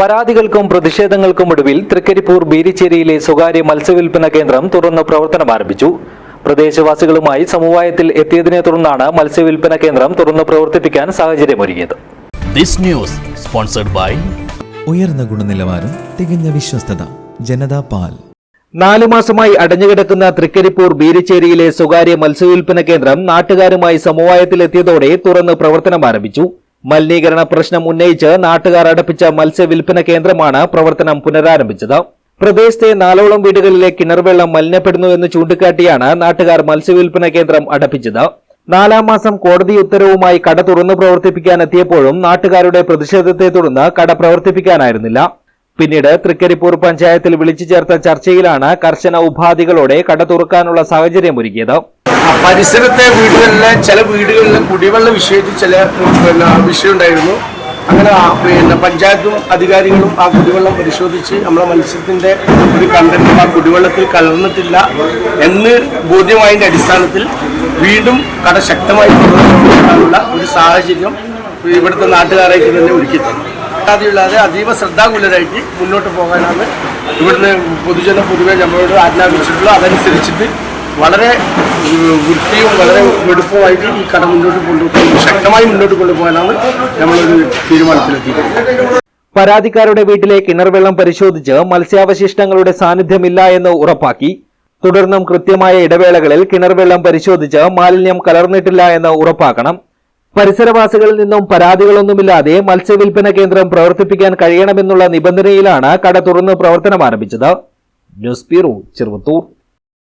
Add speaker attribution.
Speaker 1: പരാതികൾക്കും പ്രതിഷേധങ്ങൾക്കും ഒടുവിൽ തൃക്കരിപ്പൂർ ബീരിച്ചേരിയിലെ സ്വകാര്യ മത്സ്യവില്പന കേന്ദ്രം തുറന്ന് പ്രവർത്തനം ആരംഭിച്ചു. പ്രദേശവാസികളുമായി സമവായത്തിൽ എത്തിയതിനെ തുടർന്നാണ് മത്സ്യവില്പന കേന്ദ്രം തുറന്ന് പ്രവർത്തിപ്പിക്കാൻ സാഹചര്യമൊരുങ്ങിയത്.
Speaker 2: This news sponsored by
Speaker 3: ഉയർന്ന ഗുണനിലവാരം തികഞ്ഞ വിശ്വസ്തത ജനതാ പാൽ.
Speaker 1: നാലു മാസമായി അടഞ്ഞുകിടക്കുന്ന തൃക്കരിപ്പൂർ ബീരിച്ചേരിയിലെ സ്വകാര്യ മത്സ്യവില്പന കേന്ദ്രം നാട്ടുകാരുമായി സമവായത്തിലെത്തിയതോടെ തുറന്ന് പ്രവർത്തനം ആരംഭിച്ചു. മലിനീകരണ പ്രശ്നം ഉന്നയിച്ച് നാട്ടുകാർ അടപ്പിച്ച മത്സ്യവിൽപ്പന കേന്ദ്രമാണ് പ്രവർത്തനം പുനരാരംഭിച്ചത്. പ്രദേശത്തെ നാലോളം വീടുകളിലെ കിണർവെള്ളം മലിനപ്പെടുന്നുവെന്ന് ചൂണ്ടിക്കാട്ടിയാണ് നാട്ടുകാർ മത്സ്യവിൽപ്പന കേന്ദ്രം അടപ്പിച്ചത്. നാലാം മാസം കോടതി ഉത്തരവുമായി കട തുറന്നു പ്രവർത്തിപ്പിക്കാനെത്തിയപ്പോഴും നാട്ടുകാരുടെ പ്രതിഷേധത്തെ തുടർന്ന് കട പ്രവർത്തിപ്പിക്കാനായിരുന്നില്ല. പിന്നീട് തൃക്കരിപ്പൂർ പഞ്ചായത്തിൽ വിളിച്ചു ചേർത്ത ചർച്ചയിലാണ് കർശന ഉപാധികളോടെ കട തുറക്കാനുള്ള സാഹചര്യം ഒരുക്കിയത്
Speaker 4: പരിസരത്തെ വീടുകളിലെ ചില വീടുകളിൽ കുടിവെള്ള വിഷയത്തിൽ ചില പിന്നെ വിഷയം ഉണ്ടായിരുന്നു. അങ്ങനെ പിന്നെ പഞ്ചായത്തും അധികാരികളും ആ കുടിവെള്ളം പരിശോധിച്ച് നമ്മളെ മത്സ്യത്തിന്റെ ഒരു കണ്ടന്റ് ആ കുടിവെള്ളത്തിൽ കലർന്നിട്ടില്ല എന്ന് ബോധ്യമായതിന്റെ അടിസ്ഥാനത്തിൽ വീണ്ടും കട ശക്തമായി തുറന്നുകൊടുക്കാനുള്ള ഒരു സാഹചര്യം ഇവിടുത്തെ നാട്ടുകാരായിട്ട് തന്നെ ഒരുക്കിത്തന്നു തന്നു അതീവ ശ്രദ്ധാകുലരായിട്ട് മുന്നോട്ട് പോകാനാണ് ഇവിടുന്ന് പൊതുജനം പൊതുവെ നമ്മളോട് ആജ്ഞാപിച്ചിട്ടുള്ളത്. അതനുസരിച്ചിട്ട് വളരെ വൃത്തിയും വളരെ വെടുപ്പുമായിട്ട് ഈ കട മുന്നോട്ട് കൊണ്ടുപോകും ശക്തമായി മുന്നോട്ട് കൊണ്ടുപോകാനാണ് നമ്മളൊരു തീരുമാനത്തിലെത്തിയത്
Speaker 1: പരാതിക്കാരുടെ വീട്ടിലെ കിണർവെള്ളം പരിശോധിച്ച് മത്സ്യാവശിഷ്ടങ്ങളുടെ സാന്നിധ്യമില്ല എന്ന് ഉറപ്പാക്കി. തുടർന്നും കൃത്യമായ ഇടവേളകളിൽ കിണർവെള്ളം പരിശോധിച്ച് മാലിന്യം കലർന്നിട്ടില്ല എന്ന് ഉറപ്പാക്കണം. പരിസരവാസികളിൽ നിന്നും പരാതികളൊന്നുമില്ലാതെ മത്സ്യവില്പന കേന്ദ്രം പ്രവർത്തിപ്പിക്കാൻ കഴിയണമെന്നുള്ള നിബന്ധനയിലാണ് കട തുറന്ന് പ്രവർത്തനം ആരംഭിച്ചത്. News bureau Cheruvathur.